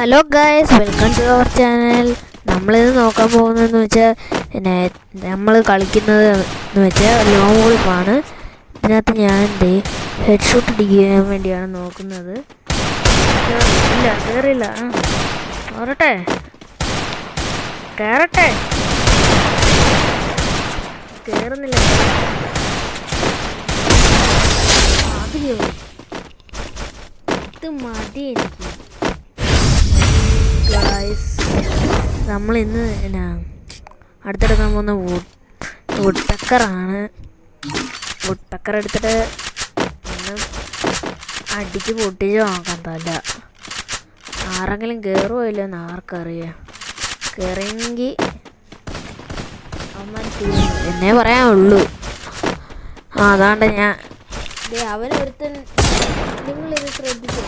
Hello guys welcome to our channel നമ്മളിത് നോക്കാൻ പോകുന്നതെന്ന് വെച്ചാൽ പിന്നെ നമ്മൾ കളിക്കുന്നത് എന്ന് വെച്ചാൽ ലോങ് ഗോൾഫാണ് ഇതിനകത്ത് ഞാൻ എന്ത് ഹെഡ് ഷൂട്ട് അടിക്കാൻ വേണ്ടിയാണ് നോക്കുന്നത്. ഇല്ല കയറില്ല ആ കയറട്ടെ കയറുന്നില്ല അത് മതി എനിക്ക്. നമ്മൾ ഇന്ന് എന്നാ അടുത്തെടുക്കാൻ പോകുന്ന വുഡ് പെക്കർ എടുത്തിട്ട് ഒന്ന് അടിച്ച് പൊട്ടിച്ച് നോക്കാൻ തല്ല ആരെങ്കിലും കയറുമോ ഇല്ലെന്ന് ആർക്കറിയാം. കയറിയെങ്കിൽ അവന്മാർ എന്നെ പറയാനുള്ളൂ. അതാണ്ട് ഞാൻ അവനൊരുത്തൻ നിങ്ങളിത് ശ്രദ്ധിച്ചോ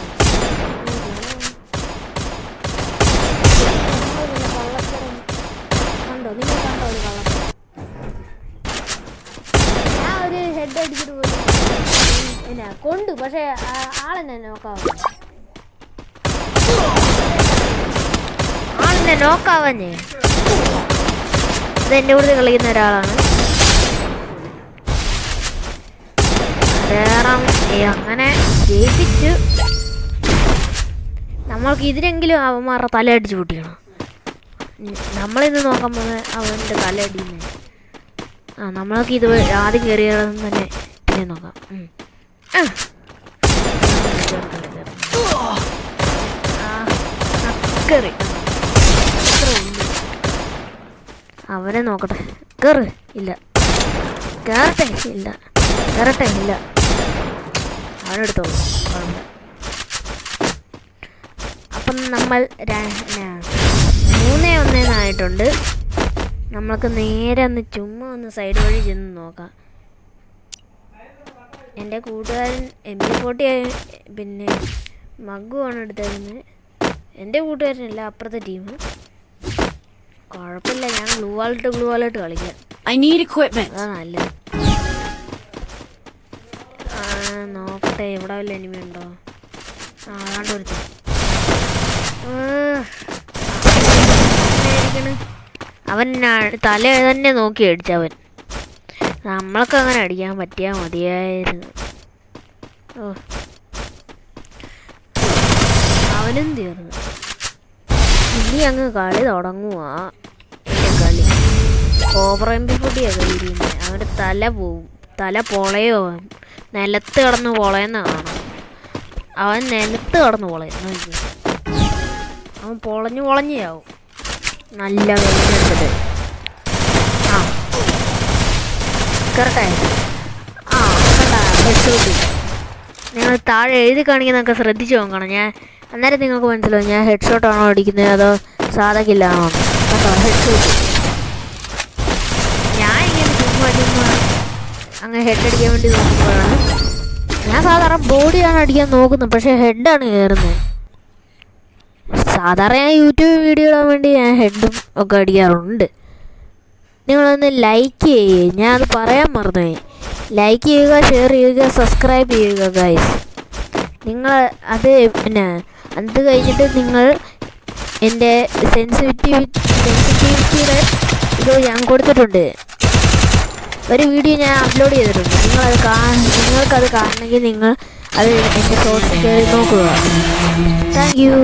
അടിച്ചിട്ട് പോയി. എന്നാ കൊണ്ടു. പക്ഷെ ആളെന്നെ നോക്കാവോ ആളെന്നെ നോക്കാവഞ്ഞേ ഇത് എന്റെ കൂടെ കളിക്കുന്ന ഒരാളാണ്. വേറെ അങ്ങനെ ജയിപ്പിച്ചു. നമ്മൾക്ക് ഇതിനെങ്കിലും അവന്മാരുടെ തല അടിച്ച് പൊട്ടിക്കണം നമ്മളിന്ന് നോക്കാൻ പോകുന്നത് അവന്റെ തല അടിയുന്നേ ആ നമ്മളൊക്കെ ഇത് ആദ്യം കയറിയതെന്ന് തന്നെ പിന്നെ നോക്കാം. അവരെ. അവനെ നോക്കട്ടെ. കേറ്. ഇല്ല. കേറട്ടെ. ഇല്ല. കേറട്ടെ. ഇല്ല. അവനെടുത്തോളൂ അപ്പം നമ്മൾ മൂന്നേ ഒന്നേന്നായിട്ടുണ്ട് നമ്മൾക്ക് നേരെ ഒന്ന് ചുമ്മാ ഒന്ന് സൈഡ് വഴി ചെന്ന് നോക്കാം. എന്റെ കൂട്ടുകാരൻ എം ബി ഫോർട്ടി പിന്നെ മഗ്ഗുമാണ് എടുത്തിരുന്നത് എന്റെ കൂട്ടുകാരനല്ല അപ്പുറത്തെ ടീം കുഴപ്പമില്ല ഞാൻ ഗ്ലൂ വാളിട്ട് ഗ്ലൂ വാളിട്ട് കളിക്കാം. ഐ നീഡ് ഇക്വിപ്മെന്റ് അതാ നല്ലത്. ആ, നോക്കട്ടെ എവിടെ വല്ല എനിമി ഉണ്ടോ? ആ ഒരുത്തൻ അവൻ തല തന്നെ നോക്കി അടിച്ചവൻ നമ്മൾക്ക് അങ്ങനെ അടിക്കാൻ പറ്റിയാൽ മതിയായിരുന്നു. ഓ. അവനും തീർന്നു. ഇനി അങ്ങ് കളി തുടങ്ങുവാ. എന്റെ കളി. ഓവർ പൊടിയൊക്കെ ഇരിക്കുന്നത് അവന്റെ തല പോവും. തല പൊളയോ. നിലത്ത് കിടന്ന് പൊളയെന്ന് കാണാം. അവൻ നിലത്ത് കിടന്ന് പൊളയും. അവൻ പൊളഞ്ഞു പൊളഞ്ഞു ചാവും നല്ല വെയിലെടുത്തിട്ട് ആ. കറക്റ്റേ ആ കണ്ടാ നിങ്ങൾ താഴെ എഴുതി കാണിക്കുന്ന ഒക്കെ ശ്രദ്ധിച്ചു നോക്കണം. ഞാൻ അന്നേരം നിങ്ങൾക്ക് മനസ്സിലാവും ഞാൻ ഹെഡ് ഷോട്ടാണോ അടിക്കുന്നത് അതോ സാധകില്ലാണോ കേട്ടോ ഹെഡ് ഷോട്ട് ഞാൻ ഇങ്ങനെ അങ്ങനെ ഹെഡ് അടിക്കാൻ വേണ്ടി നോക്കുമ്പോഴാണ്. ഞാൻ സാധാരണ ബോഡിയാണ് അടിക്കാൻ നോക്കുന്നത് പക്ഷേ ഹെഡാണ് കയറുന്നത്. സാധാരണ ഞാൻ യൂട്യൂബ് വീഡിയോ ഇടാൻ വേണ്ടി ഞാൻ ഹെഡും ഒക്കെ അടിക്കാറുണ്ട്. നിങ്ങളൊന്ന് ലൈക്ക് ചെയ്യേ. ഞാൻ അത് പറയാൻ മറന്നുപോയി ലൈക്ക് ചെയ്യുക ഷെയർ ചെയ്യുക സബ്സ്ക്രൈബ് ചെയ്യുക ഗൈസ് നിങ്ങൾ അത് പിന്നെ അത് കഴിഞ്ഞിട്ട് നിങ്ങൾ എന്റെ സെൻസിറ്റിവിറ്റി സെൻസിറ്റിവിറ്റിയുടെ ഇത് ഞാൻ കൊടുത്തിട്ടുണ്ട്. ഒരു വീഡിയോ ഞാൻ അപ്ലോഡ് ചെയ്തിട്ടുണ്ട്. നിങ്ങളത് കാ നിങ്ങൾക്കത് കാണണമെങ്കിൽ നിങ്ങൾ അത് എന്റെ ഷോർട്സ് കയറി നോക്കുക. Thank you